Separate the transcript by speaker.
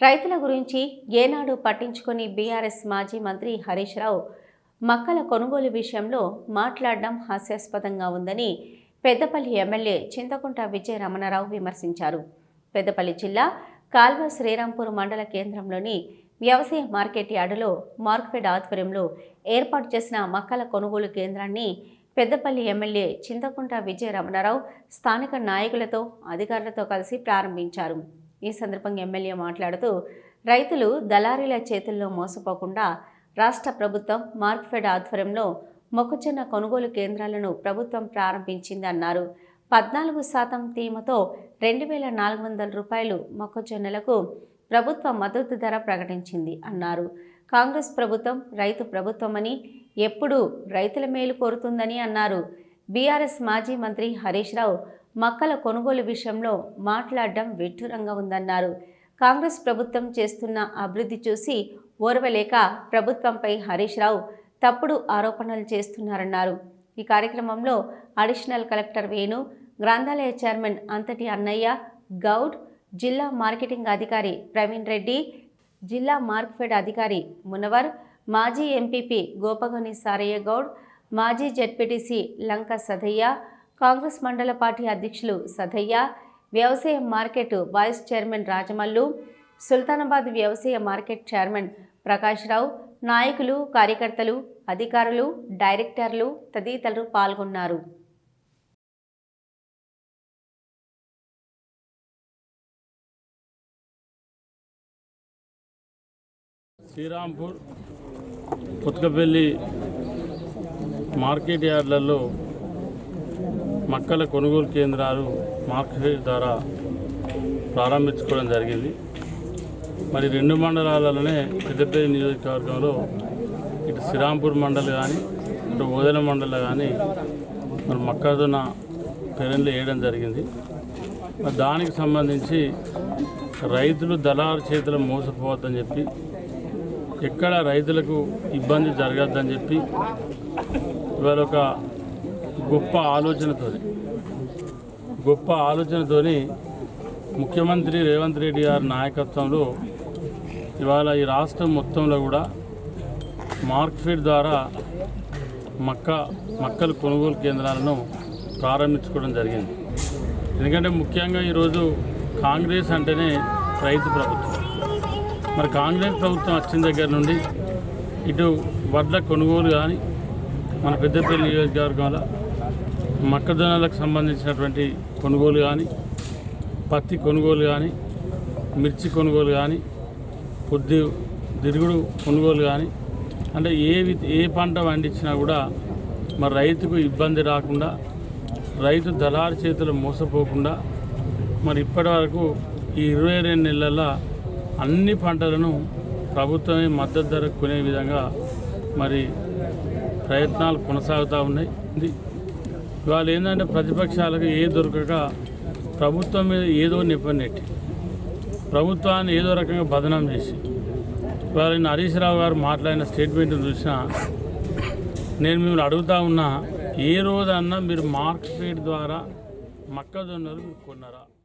Speaker 1: రైతుల గురించి ఏనాడు పట్టించుకొని బీఆర్ఎస్ మాజీ మంత్రి హరీష్ రావు మక్కల కొనుగోలు విషయంలో మాట్లాడడం హాస్యాస్పదంగా ఉందని పెద్దపల్లి ఎమ్మెల్యే చింతకుంట విజయ రమణారావు విమర్శించారు. పెద్దపల్లి జిల్లా కాల్వ శ్రీరాంపూర్ మండల కేంద్రంలోని వ్యవసాయ మార్కెట్ యార్డులో మార్క్ఫెడ్ ఆధ్వర్యంలో ఏర్పాటు చేసిన మక్కల కొనుగోలు కేంద్రాన్ని పెద్దపల్లి ఎమ్మెల్యే చింతకుంట విజయ రమణారావు స్థానిక నాయకులతో అధికారులతో కలిసి ప్రారంభించారు. ఈ సందర్భంగా ఎమ్మెల్యే మాట్లాడుతూ రైతులు దళారీల చేతుల్లో మోసపోకుండా రాష్ట్ర ప్రభుత్వం మార్క్ఫెడ్ ఆధ్వర్యంలో మొక్కజొన్న కొనుగోలు కేంద్రాలను ప్రభుత్వం ప్రారంభించిందన్నారు. పద్నాలుగు శాతం తేమతో రెండు వేల నాలుగు వందల రూపాయలు మొక్కజొన్నలకు ప్రభుత్వ మద్దతు ధర ప్రకటించింది అన్నారు. కాంగ్రెస్ ప్రభుత్వం రైతు ప్రభుత్వమని ఎప్పుడూ రైతుల మేలు కోరుతుందని అన్నారు. బీఆర్ఎస్ మాజీ మంత్రి హరీష్ రావు మక్కల కొనుగోలు విషయంలో మాట్లాడడం విడ్డూరంగా ఉందన్నారు. కాంగ్రెస్ ప్రభుత్వం చేస్తున్న అభివృద్ధి చూసి ఓర్వలేక ప్రభుత్వంపై హరీష్ రావు తప్పుడు ఆరోపణలు చేస్తున్నారన్నారు. ఈ కార్యక్రమంలో అడిషనల్ కలెక్టర్ వేణు గ్రంథాలయ చైర్మన్ అంతటి అన్నయ్య గౌడ్ జిల్లా మార్కెటింగ్ అధికారి ప్రవీణ్ రెడ్డి జిల్లా మార్క్ఫెడ్ అధికారి మునవర్ మాజీ ఎంపీపీ గోపగని సారయ్య గౌడ్ మాజీ జడ్పీటీసీ లంక సదయ్య కాంగ్రెస్ మండల పార్టీ అధ్యక్షులు సదయ్య వ్యవసాయ market vice chairman Rajamallu Sultanabad వ్యవసాయ మార్కెట్ చైర్మన్ ప్రకాష్ రావు నాయకులు కార్యకర్తలు అధికారులు డైరెక్టర్లు తదితరులు పాల్గొన్నారు.
Speaker 2: శ్రీరాంపూర్ కొత్తపల్లి మార్కెట్ యార్డ్లలో మక్కల కొనుగోలు కేంద్రాలు మార్కెట్ ద్వారా ప్రారంభించుకోవడం జరిగింది. మరి రెండు మండలాలలోనే పెద్దపల్లి నియోజకవర్గంలో ఇటు శ్రీరాంపూర్ మండలి కానీ ఇటు ఓదెల మండలి కానీ మరి మొక్కజొన్న పెరన్లు వేయడం జరిగింది. మరి దానికి సంబంధించి రైతులు దళారు చేతులు మోసపోవద్దని చెప్పి ఎక్కడ రైతులకు ఇబ్బంది జరగద్దని చెప్పి ఇవాళ ఒక గొప్ప ఆలోచనతో గొప్ప ఆలోచనతోని ముఖ్యమంత్రి రేవంత్ రెడ్డి గారి నాయకత్వంలో ఇవాళ ఈ రాష్ట్రం మొత్తంలో కూడా మార్క్ఫెడ్ ద్వారా మక్క మక్కల కొనుగోలు కేంద్రాలను ప్రారంభించుకోవడం జరిగింది. ఎందుకంటే ముఖ్యంగా ఈరోజు కాంగ్రెస్ అంటేనే రైతు ప్రభుత్వం. మరి కాంగ్రెస్ ప్రభుత్వం వచ్చిన దగ్గర నుండి ఇటు వడ్ల కొనుగోలు కానీ మన పెద్దపల్లి నియోజకవర్గంలో మొక్కజొన్నలకు సంబంధించినటువంటి కొనుగోలు కానీ పత్తి కొనుగోలు కానీ మిర్చి కొనుగోలు కానీ పొద్దు దిరుగుడు కొనుగోలు కానీ అంటే ఏ వి- ఏ పంట పండించినా కూడా మరి రైతుకు ఇబ్బంది రాకుండా రైతు దళారు చేతులు మోసపోకుండా మరి ఇప్పటి వరకు ఈ ఇరవై రెండు నెలల్లో అన్ని పంటలను ప్రభుత్వమే మద్దతు ధర కొనే విధంగా మరి ప్రయత్నాలు కొనసాగుతూ ఉన్నాయి. ఇవాళ ఏంటంటే ప్రతిపక్షాలకు ఏ దొరకక ప్రభుత్వం మీద ఏదో నిప్పనెట్టి ప్రభుత్వాన్ని ఏదో రకంగా బదనాం చేసి ఇవాళ నిన్న హరీష్ రావు గారు మాట్లాడిన స్టేట్మెంట్ చూసినా నేను మిమ్మల్ని అడుగుతా ఉన్నా ఏ రోజన్నా మీరు మార్క్ ద్వారా మొక్కజొన్నలు మీరు కొన్నారా?